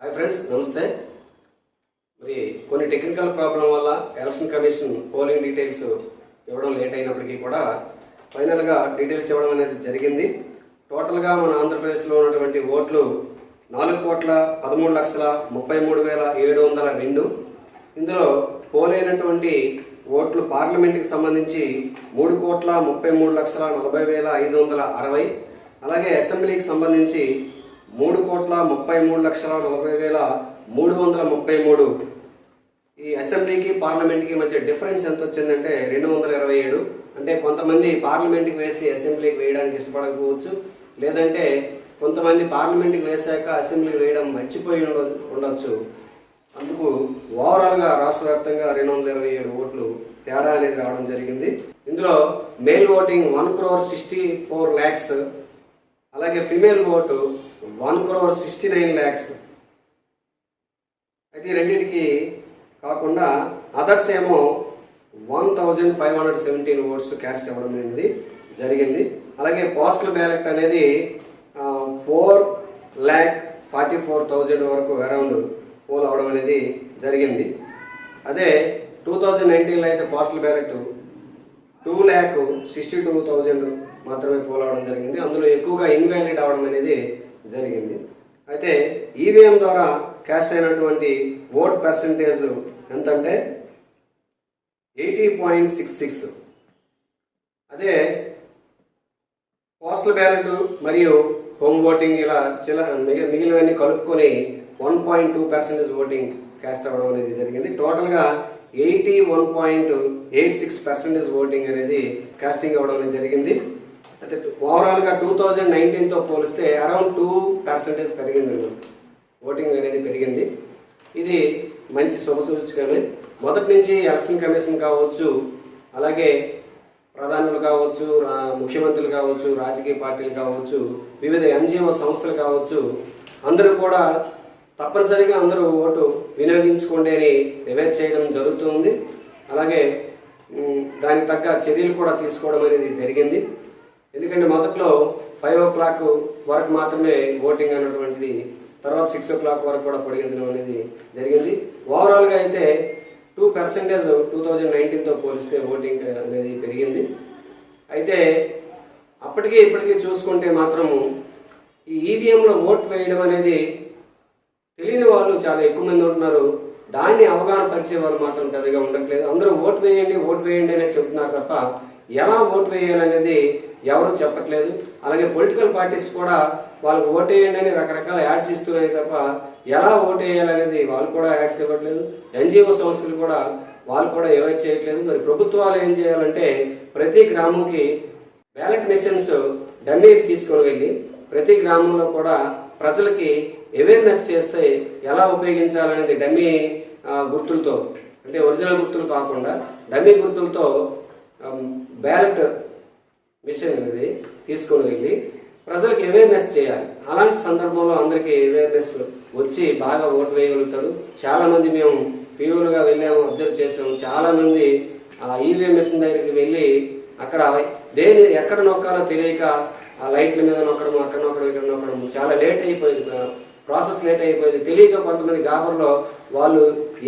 Hi friends నమస్తే. మరి కొన్ని టెక్నికల్ ప్రాబ్లం వల్ల ఎలక్షన్ కమిషన్ పోలింగ్ డీటెయిల్స్ ఇవ్వడం లేట్ అయినప్పటికీ కూడా ఫైనల్గా డీటెయిల్స్ ఇవ్వడం అనేది జరిగింది. టోటల్గా మన ఆంధ్రప్రదేశ్లో ఉన్నటువంటి ఓట్లు నాలుగు కోట్ల పదమూడు లక్షల ముప్పై మూడు వేల ఏడు వందల రెండు. ఇందులో పోలైనటువంటి ఓట్లు పార్లమెంట్కి సంబంధించి మూడు కోట్ల ముప్పై మూడు లక్షల నలభై వేల ఐదు వందల అరవై. అలాగే అసెంబ్లీకి సంబంధించి మూడు కోట్ల ముప్పై మూడు లక్షల నలభై వేల మూడు వందల ముప్పై మూడు. ఈ అసెంబ్లీకి పార్లమెంట్కి మధ్య డిఫరెన్స్ ఎంత వచ్చిందంటే రెండు వందల ఇరవై ఏడు. అంటే కొంతమంది పార్లమెంట్కి వేసి అసెంబ్లీకి వేయడానికి ఇష్టపడకపోవచ్చు. లేదంటే కొంతమంది పార్లమెంట్కి వేశాక అసెంబ్లీకి వేయడం మర్చిపోయి ఉండొచ్చు. అందుకు ఓవరాల్గా రాష్ట్ర వ్యాప్తంగా రెండు వందల ఇరవై ఏడు ఓట్లు తేడా అనేది రావడం జరిగింది. ఇందులో male voting one crore sixty four lakhs అలాగే female vote one crore sixty nine lakhs అయితే ఈ రెండింటికి కాకుండా అదర్స్ ఏమో one thousand five hundred seventeen votes cast ఇవ్వడం అనేది జరిగింది. అలాగే పోస్టల్ బ్యాలెట్ అనేది four lakh forty four thousand వరకు అరౌండ్ పోల్ అవ్వడం అనేది జరిగింది. అదే టూ థౌజండ్ నైన్టీన్లో అయితే postal ballot two lakh sixty two thousand మాత్రమే పోల్ అవ్వడం జరిగింది. అందులో ఎక్కువగా ఇన్వాలిడ్ అవడం అనేది జరిగింది. అయితే ఈవీఎం ద్వారా క్యాస్ట్ అయినటువంటి ఓట్ పర్సంటేజ్ ఎంతంటే? Eighty point six six. అదే పోస్టల్ బ్యాలెట్ మరియు హోమ్ ఓటింగ్ ఇలా చిల మిగిలినవన్నీ కలుపుకొని one point two percentage voting cast అవ్వడం అనేది జరిగింది. టోటల్గా eighty one point eight six percentage voting అనేది కాస్టింగ్ అవ్వడం అనేది జరిగింది. అయితే ఓవరాల్గా టూ థౌజండ్ నైన్టీన్తో పోలిస్తే అరౌండ్ టూ పర్సెంటేజ్ పెరిగింది ఓటింగ్ అనేది పెరిగింది. ఇది మంచి శుభసూచకమే మొదటి నుంచి ఎలక్షన్ కమిషన్ కావచ్చు అలాగే ప్రధానులు కావచ్చు రా- ముఖ్యమంత్రులు కావచ్చు రాజకీయ పార్టీలు కావచ్చు వివిధ ఎన్జిఓ సంస్థలు కావచ్చు అందరూ కూడా తప్పనిసరిగా అందరూ ఓటు వినియోగించుకోండి అని రివైజ్ చేయడం జరుగుతుంది. అలాగే దానికి తగ్గ చర్యలు కూడా తీసుకోవడం అనేది జరిగింది. ఎందుకంటే మొదట్లో ఫైవ్ ఓ క్లాక్ వరకు మాత్రమే ఓటింగ్ అన్నటువంటిది తర్వాత సిక్స్ ఓ క్లాక్ వరకు కూడా పొడిగించడం అనేది జరిగింది. ఓవరాల్గా అయితే టూ పర్సెంటేజ్ టూ థౌజండ్ నైన్టీన్తో పోలిస్తే ఓటింగ్ అనేది పెరిగింది. అయితే అప్పటికీ ఇప్పటికీ చూసుకుంటే మాత్రము ఈ ఈవీఎంలో ఓట్ వేయడం అనేది తెలియని వాళ్ళు చాలా ఎక్కువ మంది ఉంటున్నారు. దాన్ని అవగాహన పరిచే వాళ్ళు మాత్రం పెద్దగా ఉండట్లేదు. అందరూ ఓటు వేయండి ఓటు వేయండి అనే చెప్తున్నారు తప్ప ఎలా ఓటు వేయాలనేది ఎవరు చెప్పట్లేదు. అలాగే పొలిటికల్ పార్టీస్ కూడా వాళ్ళకి ఓటు అని రకరకాల యాడ్స్ ఇస్తున్నాయి తప్ప ఎలా ఓటేయాలనేది వాళ్ళు కూడా యాడ్స్ ఇవ్వట్లేదు. ఎన్జిఓ సంస్థలు కూడా వాళ్ళు కూడా ఏవైతే చేయట్లేదు. మరి ప్రభుత్వాలు ఏం చేయాలంటే ప్రతి గ్రామంకి బ్యాలెట్ మిషన్స్ డమ్మీ తీసుకొని వెళ్ళి ప్రతి గ్రామంలో కూడా ప్రజలకి అవేర్నెస్ చేస్తే ఎలా ఉపయోగించాలనేది డమ్మీ గుర్తులతో అంటే ఒరిజినల్ గుర్తులు కాకుండా డమ్మీ గుర్తులతో Um, బ్యాలెట్ మిషన్ అనేది తీసుకొని వెళ్ళి ప్రజలకు అవేర్నెస్ చేయాలి. అలాంటి సందర్భంలో అందరికీ అవేర్నెస్ వచ్చి బాగా ఓటు వేయగలుగుతారు. చాలామంది మేము పీఓలుగా వెళ్ళాము అబ్జర్వ్ చేసాము చాలామంది ఆ ఈవీఎం మిషన్ దగ్గరికి వెళ్ళి అక్కడ దేని ఎక్కడ నొక్కాలో తెలియక ఆ లైట్ల మీద నొక్కడం అక్కడ నొక్కడం ఇక్కడ నొక్కడం చాలా లేట్ అయిపోయింది. ప్రాసెస్ లేట్ అయిపోయింది. తెలియక కొంతమంది గాబర్లో వాళ్ళు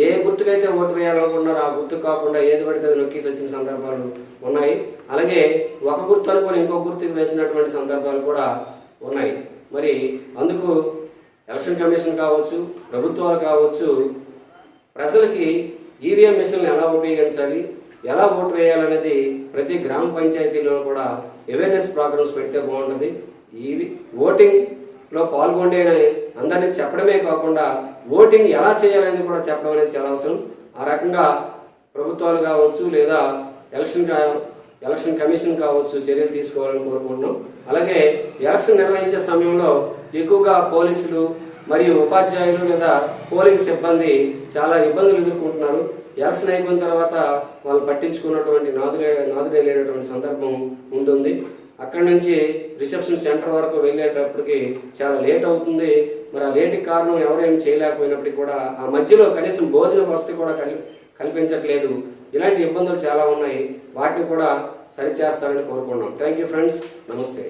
ఏ గుర్తుకైతే ఓటు వేయాలనుకున్నారో ఆ గుర్తు కాకుండా ఏది పడితే అది నొక్కేసి వచ్చిన సందర్భాలు ఉన్నాయి. అలాగే ఒక గుర్తు అనుకుని ఇంకో గుర్తుకు వేసినటువంటి సందర్భాలు కూడా ఉన్నాయి. మరి అందుకు ఎలక్షన్ కమిషన్ కావచ్చు ప్రభుత్వాలు కావచ్చు ప్రజలకి ఈవీఎం మిషన్లు ఎలా ఉపయోగించాలి ఎలా ఓటు వేయాలనేది ప్రతి గ్రామ పంచాయతీలో కూడా అవేర్నెస్ ప్రోగ్రామ్స్ పెడితే బాగుంటుంది. ఈవి ఓటింగ్ లో పాల్గొండే అందరినీ చెప్పడమే కాకుండా ఓటింగ్ ఎలా చేయాలనేది కూడా చెప్పడం అనేది చాలా అవసరం. ఆ రకంగా ప్రభుత్వాలు కావచ్చు లేదా ఎలక్షన్ ఎలక్షన్ కమిషన్ కావచ్చు చర్యలు తీసుకోవాలని కోరుకుంటున్నాం. అలాగే ఎలక్షన్ నిర్వహించే సమయంలో ఎక్కువగా పోలీసులు మరియు ఉపాధ్యాయులు లేదా పోలింగ్ సిబ్బంది చాలా ఇబ్బందులు ఎదుర్కొంటున్నారు. ఎలక్షన్ అయిపోయిన తర్వాత వాళ్ళు పట్టించుకున్నటువంటి నాదులే నాదులే లేనటువంటి సందర్భం ఉంటుంది. అక్కడి నుంచి రిసెప్షన్ సెంటర్ వరకు వెళ్ళేటప్పటికి చాలా లేట్ అవుతుంది. మరి ఆ లేట్ కారణం ఎవరేం చేయలేకపోయినప్పటికీ కూడా ఆ మధ్యలో కనీసం భోజన వసతి కూడా కల్ కల్పించట్లేదు. ఇలాంటి ఇబ్బందులు చాలా ఉన్నాయి. వాటిని కూడా సరిచేస్తారని కోరుకున్నాం థ్యాంక్ యూ ఫ్రెండ్స్. నమస్తే.